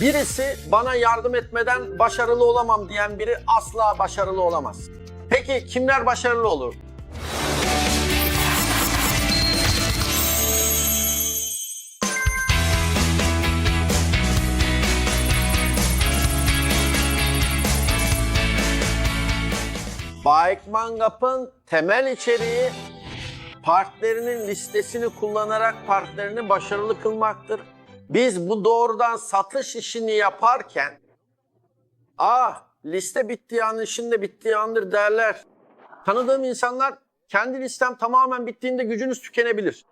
Birisi bana yardım etmeden başarılı olamam diyen biri asla başarılı olamaz. Peki kimler başarılı olur? Bike Gap'ın temel içeriği partnerinin listesini kullanarak partnerini başarılı kılmaktır. Biz bu doğrudan satış işini yaparken ah liste bittiği an işin de bittiği andır derler. Tanıdığım insanlar kendi listem tamamen bittiğinde gücünüz tükenebilir.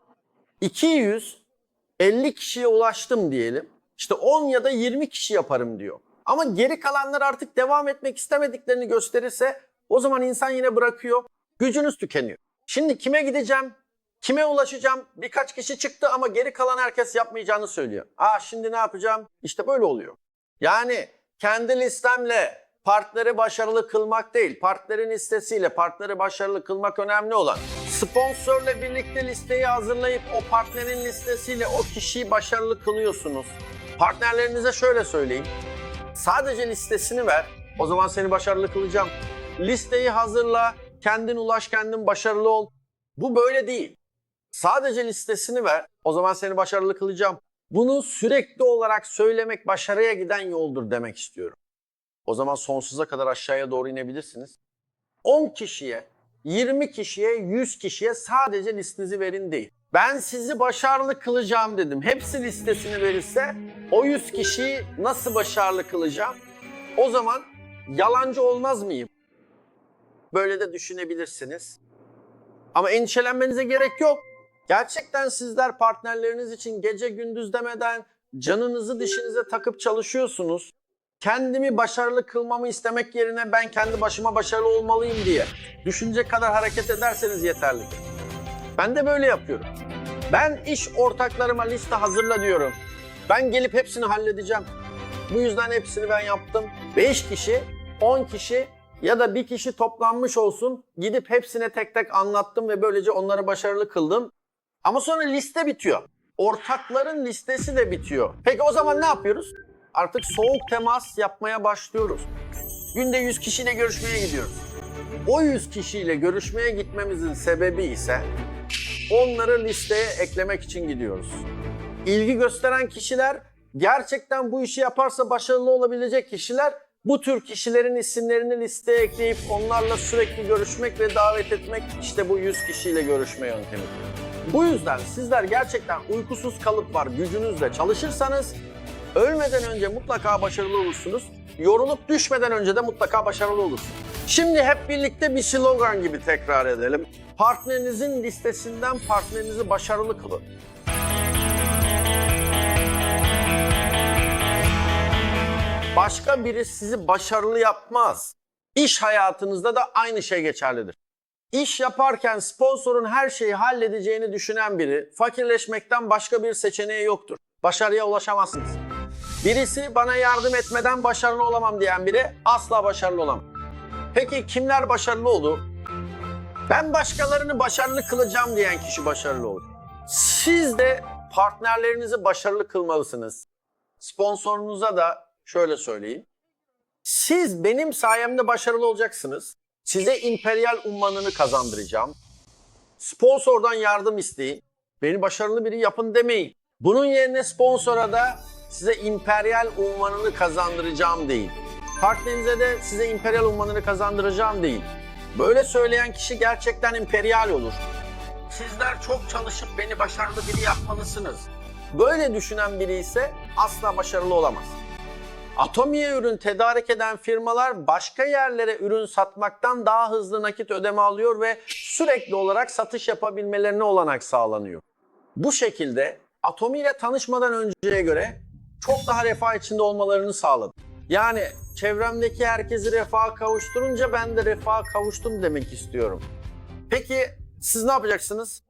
250 kişiye ulaştım diyelim. İşte 10 ya da 20 kişi yaparım diyor. Ama geri kalanlar artık devam etmek istemediklerini gösterirse o zaman insan yine bırakıyor. Gücünüz tükeniyor. Şimdi kime gideceğim? Kime ulaşacağım? Birkaç kişi çıktı ama geri kalan herkes yapmayacağını söylüyor. Aa şimdi ne yapacağım? İşte böyle oluyor. Yani kendi listemle partneri başarılı kılmak değil, partnerin listesiyle partneri başarılı kılmak önemli olan. Sponsorla birlikte listeyi hazırlayıp o partnerin listesiyle o kişiyi başarılı kılıyorsunuz. Partnerlerinize şöyle söyleyin. Sadece listesini ver, o zaman seni başarılı kılacağım. Listeyi hazırla, kendin ulaş, kendin başarılı ol. Bu böyle değil. Sadece listesini ver, o zaman seni başarılı kılacağım. Bunu sürekli olarak söylemek başarıya giden yoldur demek istiyorum. O zaman sonsuza kadar aşağıya doğru inebilirsiniz. 10 kişiye, 20 kişiye, 100 kişiye sadece listenizi verin değil. Ben sizi başarılı kılacağım dedim. Hepsi listesini verirse o 100 kişiyi nasıl başarılı kılacağım? O zaman yalancı olmaz mıyım? Böyle de düşünebilirsiniz. Ama endişelenmenize gerek yok. Gerçekten sizler partnerleriniz için gece gündüz demeden canınızı dişinize takıp çalışıyorsunuz. Kendimi başarılı kılmamı istemek yerine ben kendi başıma başarılı olmalıyım diye düşünecek kadar hareket ederseniz yeterlidir. Ben de böyle yapıyorum. Ben iş ortaklarıma liste hazırla diyorum. Ben gelip hepsini halledeceğim. Bu yüzden hepsini ben yaptım. 5 kişi, 10 kişi ya da bir kişi toplanmış olsun gidip hepsine tek tek anlattım ve böylece onları başarılı kıldım. Ama sonra liste bitiyor. Ortakların listesi de bitiyor. Peki o zaman ne yapıyoruz? Artık soğuk temas yapmaya başlıyoruz. Günde 100 kişiyle görüşmeye gidiyoruz. O 100 kişiyle görüşmeye gitmemizin sebebi ise onları listeye eklemek için gidiyoruz. İlgi gösteren kişiler, gerçekten bu işi yaparsa başarılı olabilecek kişiler bu tür kişilerin isimlerini listeye ekleyip onlarla sürekli görüşmek ve davet etmek işte bu 100 kişiyle görüşme yöntemi. Bu yüzden sizler gerçekten uykusuz kalıp var gücünüzle çalışırsanız ölmeden önce mutlaka başarılı olursunuz. Yorulup düşmeden önce de mutlaka başarılı olursunuz. Şimdi hep birlikte bir slogan gibi tekrar edelim. Partnerinizin listesinden partnerinizi başarılı kılın. Başka biri sizi başarılı yapmaz. İş hayatınızda da aynı şey geçerlidir. İş yaparken sponsorun her şeyi halledeceğini düşünen biri fakirleşmekten başka bir seçeneği yoktur. Başarıya ulaşamazsınız. Birisi bana yardım etmeden başarılı olamam diyen biri asla başarılı olamaz. Peki kimler başarılı olur? Ben başkalarını başarılı kılacağım diyen kişi başarılı olur. Siz de partnerlerinizi başarılı kılmalısınız. Sponsorunuza da şöyle söyleyeyim. Siz benim sayemde başarılı olacaksınız. Size imperial unvanını kazandıracağım. Sponsordan yardım isteyin. Beni başarılı biri yapın demeyin. Bunun yerine sponsora da size imperial unvanını kazandıracağım deyin. Partnerinize de size imperial unvanını kazandıracağım deyin. Böyle söyleyen kişi gerçekten imperial olur. Sizler çok çalışıp beni başarılı biri yapmalısınız. Böyle düşünen biri ise asla başarılı olamaz. Atomiye ürün tedarik eden firmalar başka yerlere ürün satmaktan daha hızlı nakit ödeme alıyor ve sürekli olarak satış yapabilmelerine olanak sağlanıyor. Bu şekilde Atomi ile tanışmadan önceye göre çok daha refah içinde olmalarını sağladı. Yani çevremdeki herkesi refaha kavuşturunca ben de refaha kavuştum demek istiyorum. Peki siz ne yapacaksınız?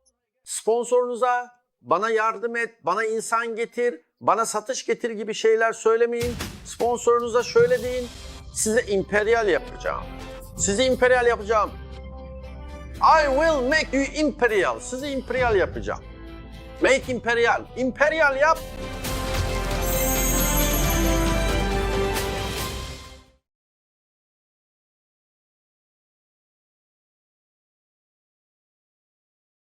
Sponsorunuza bana yardım et, bana insan getir, bana satış getir gibi şeyler söylemeyin. Sponsorunuza şöyle deyin, size imperial yapacağım. Sizi imperial yapacağım. I will make you imperial. Sizi imperial yapacağım. Make imperial. Imperial yap,